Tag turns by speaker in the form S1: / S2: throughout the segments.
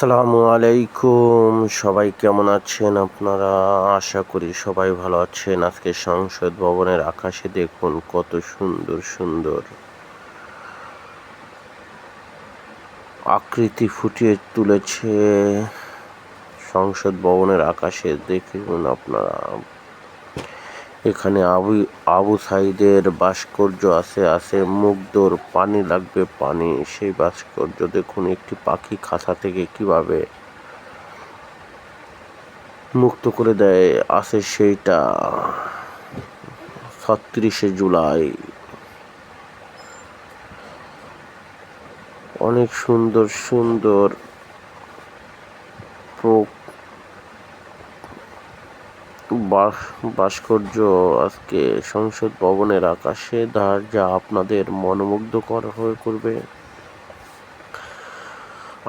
S1: আসসালামু আলাইকুম। সবাই কেমন আছেন আপনারা? আশা করি সবাই ভালো আছেন। আজকে সংসদ ভবনের আকাশে দেখুন কত সুন্দর সুন্দর আকৃতি ফুটিয়ে তুলেছে সংসদ ভবনের আকাশে। দেখুন আপনারা। এখানে আবু আবু সাইদের ভাস্কর্য আছে আছে মুগ্ধর পানি লাগবে পানি। সেই ভাস্কর্য দেখুন, একটি পাখি খাঁচা থেকে কীভাবে মুক্ত করে দেয়, আছে সেইটা। ছত্রিশে জুলাই। অনেক সুন্দর সুন্দর প্রো- বাস- ভাস্কর্য আজকে সংসদ ভবনের আকাশে। ধার যা আপনাদের মনোমুগ্ধকর হয়ে করবে।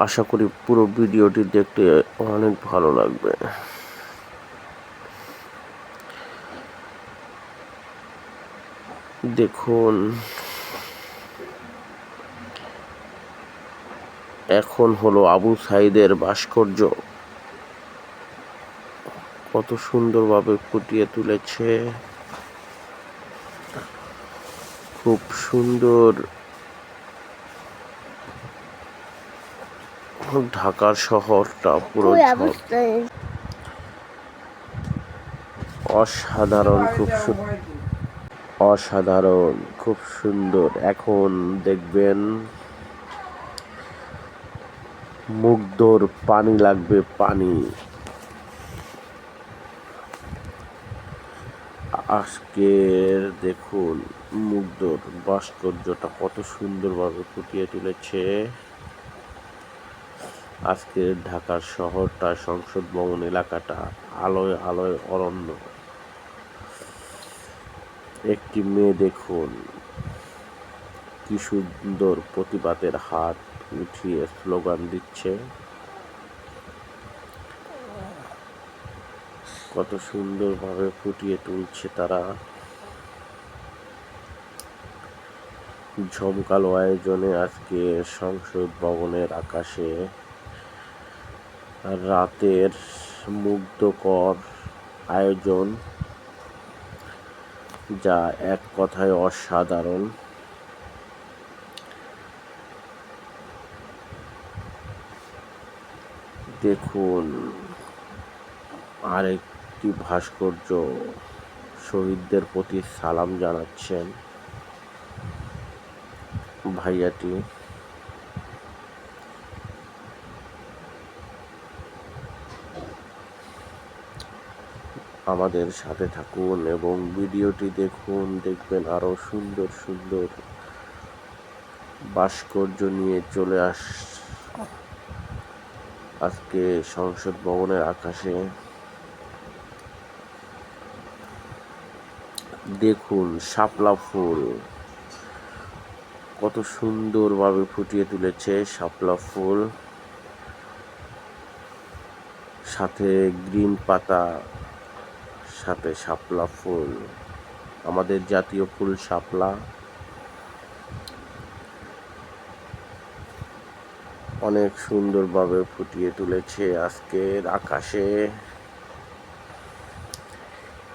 S1: আশা করি পুরো ভিডিওটি দেখতে অনেক ভালো লাগবে। দেখুন, এখন হলো আবু সাইদের ভাস্কর্য। কত সুন্দরভাবে ফুটিয়ে তুলেছে। খুব সুন্দর। ঢাকার শহরটা পুরো অসাধারণ খুব অসাধারণ খুব সুন্দর। এখন দেখবেন মুগ্ধর পানি লাগবে পানি। আজকের দেখুন, মুগ্ধর ভাস্কর্যটা কত সুন্দরভাবে ফুটিয়ে তুলেছে। আজকের ঢাকার শহরটা, সংসদ ভবন এলাকাটা আলোয় আলোয় অরণ্য। একটি মেয়ে দেখুন, কি সুন্দর প্রতিবাদের হাত উঠিয়ে স্লোগান দিচ্ছে। কত সুন্দরভাবে ফুটিয়ে তুলছে তারা। ঝমকালো আয়োজনে আজকে সংসদ ভবনের আকাশে রাতের মুগ্ধকর আয়োজন, যা এক কথায় অসাধারণ। দেখুন আরেকটি ভাস্কর্য শহীদদের প্রতি সালাম জানাচ্ছেন ভাইয়াটি। আমাদের সাথে থাকুন এবং ভিডিওটি দেখুন, দেখবেন আরও সুন্দর সুন্দর ভাস্কর্য নিয়ে চলে আস আজকে সংসদ ভবনের আকাশে দেখুন, শাপলা ফুল। কত সুন্দরভাবে ফুটিয়ে তুলেছে শাপলা ফুল। সাথে গ্রিন পাতা, সাথে শাপলা ফুল। আমাদের জাতীয় ফুল শাপলা। অনেক সুন্দরভাবে ফুটিয়ে তুলেছে আজকের আকাশে।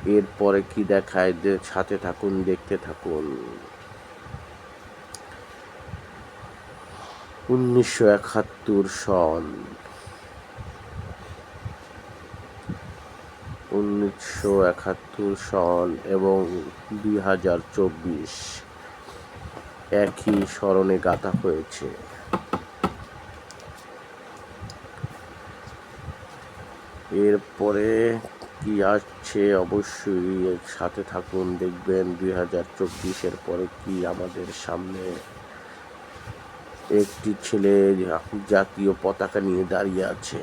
S1: এরপরে কি দেখায়? সাথে থাকুন, দেখতে থাকুন। উনিশশো একাত্তর সন। উনিশশো একাত্তর সন এবং দুই হাজার চব্বিশ। একই স্মরণে গাঁথা হয়েছে। এরপরে কি আসছে? অবশ্যই এর সাথে থাকুন, দেখবেন দুই হাজার চব্বিশের পরে কি আমাদের সামনে একটি ছেলে জাতীয় পতাকা নিয়ে দাঁড়িয়ে আছে।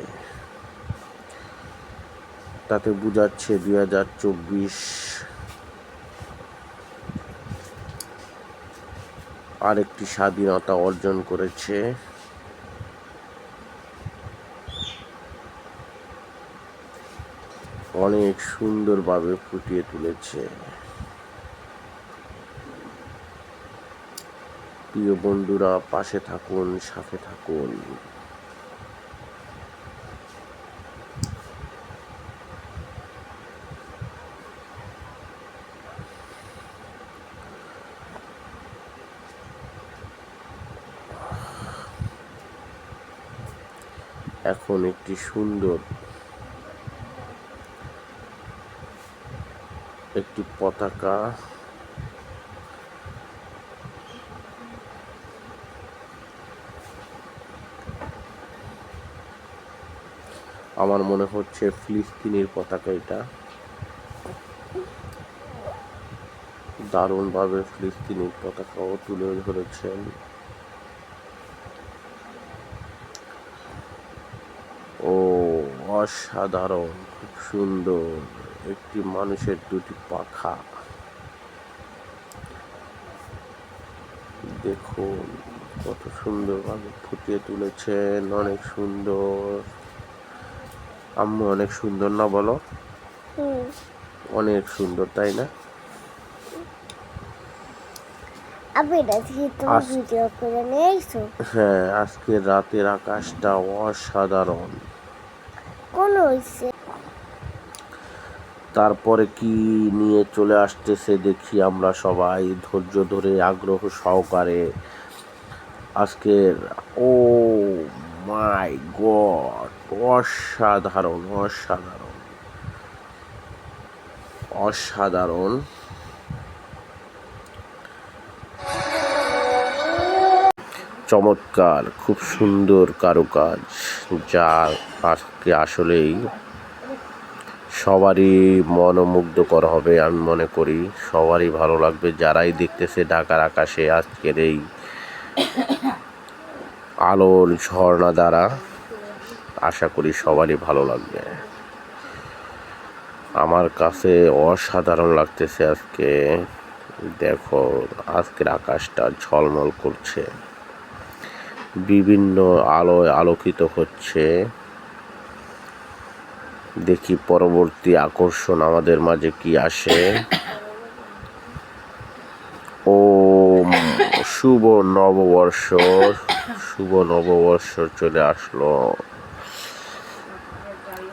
S1: তাতে বোঝাচ্ছে দুই হাজার চব্বিশ আরেকটি স্বাধীনতা অর্জন করেছে। অনেক সুন্দরভাবে ফুটিয়ে তুলেছে। প্রিয় বন্ধুরা পাশে থাকুন সাথে থাকুন। এখন একটি সুন্দর একটি পতাকা। আমার মনে হচ্ছে ফিলিস্তিনের পতাকা এটা। দারুণভাবে ফিলিস্তিনের পতাকাও তুলে ধরেছেন। ও, অসাধারণ, খুব সুন্দর। একটি মানুষের দুটি পাখা। দেখুন কত সুন্দরভাবে ফুটিয়ে তুলেছেন অনেক সুন্দর। আম্মু অনেক সুন্দর না বলো?
S2: হুম।
S1: অনেক সুন্দর তাই না? হ্যাঁ আজকে রাতের আকাশটা অসাধারণ।
S2: কোন হয়েছে
S1: তারপরে কি নিয়ে চলে আসতেছে দেখি আমরা সবাই ধৈর্য ধরে, আগ্রহ সহকারে। আজকের, ও মাই গড, অসাধারণ অসাধারণ। অসাধারণ। চমৎকার, খুব সুন্দর কারুকাজ, যা আজকে আসলেই সবারই মনোমুগ্ধকর হবে, আমি মনে করি। সবারই ভালো লাগবে। যারাই দেখতেছে ঢাকার আকাশে আজকের এই আলোর ঝর্ণা দ্বারা, আশা করি সবারই ভালো লাগবে। আমার কাছে অসাধারণ লাগতেছে আজকে। দেখো, আজকের আকাশটা ঝলমল করছে। বিভিন্ন আলোয় আলোকিত হচ্ছে। দেখি পরবর্তী আকর্ষণ আমাদের মাঝে কি আসে। ও শুভ নববর্ষ শুভ নববর্ষ চলে আসলো।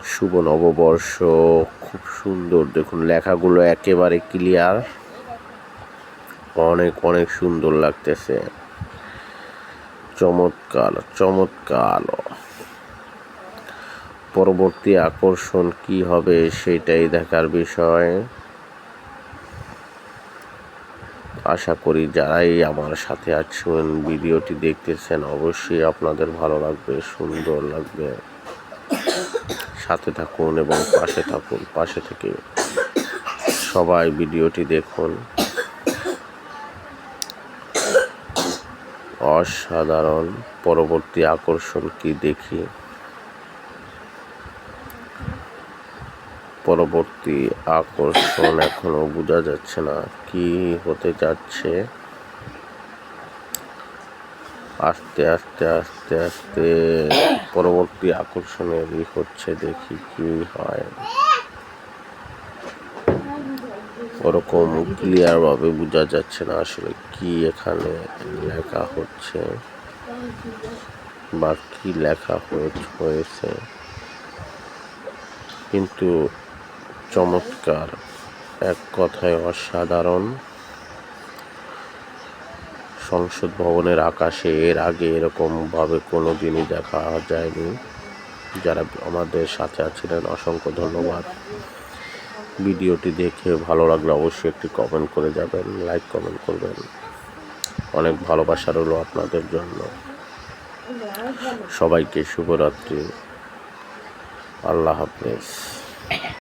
S1: শুভ নববর্ষ, খুব সুন্দর। দেখুন, লেখাগুলো একেবারে ক্লিয়ার অনেক অনেক সুন্দর লাগতেছে। চমৎকার চমৎকার। পরবর্তী আকর্ষণ কি হবে সেটাই দেখার বিষয়। আশা করি যারাই আমার সাথে আছেন, ভিডিওটি দেখতেছেন, অবশ্যই আপনাদের ভালো লাগবে, সুন্দর লাগবে। সাথে থাকুন এবং পাশে থাকুন, পাশে থেকে সবাই ভিডিওটি দেখুন। অসাধারণ। পরবর্তী আকর্ষণ কি দেখি? পরবর্তী আকর্ষণ এখনও বোঝা যাচ্ছে না। কি হতে যাচ্ছে? আস্তে আস্তে আস্তে আস্তে পরবর্তী আকর্ষণের ই হচ্ছে দেখি কি হয়। ওরকম ক্লিয়ার ভাবে বোঝা যাচ্ছে না আসলে কি এখানে লেখা হচ্ছে বা কি লেখা হয়ে- হয়েছে। কিন্তু চমৎকার। এক কথায় অসাধারণ। সংসদ ভবনের আকাশে এর আগে এরকম ভাবে কোনো দিনই দেখা যায়নি। যারা আমাদের সাথে আছিলেন, অসংখ্য ধন্যবাদ। ভিডিওটি দেখে ভালো লাগলে অবশ্যই একটি কমেন্ট করে যাবেন, লাইক কমেন্ট করবেন। অনেক ভালোবাসা রইল আপনাদের জন্য। সবাইকে শুভরাত্রি। আল্লাহ হাফেজ।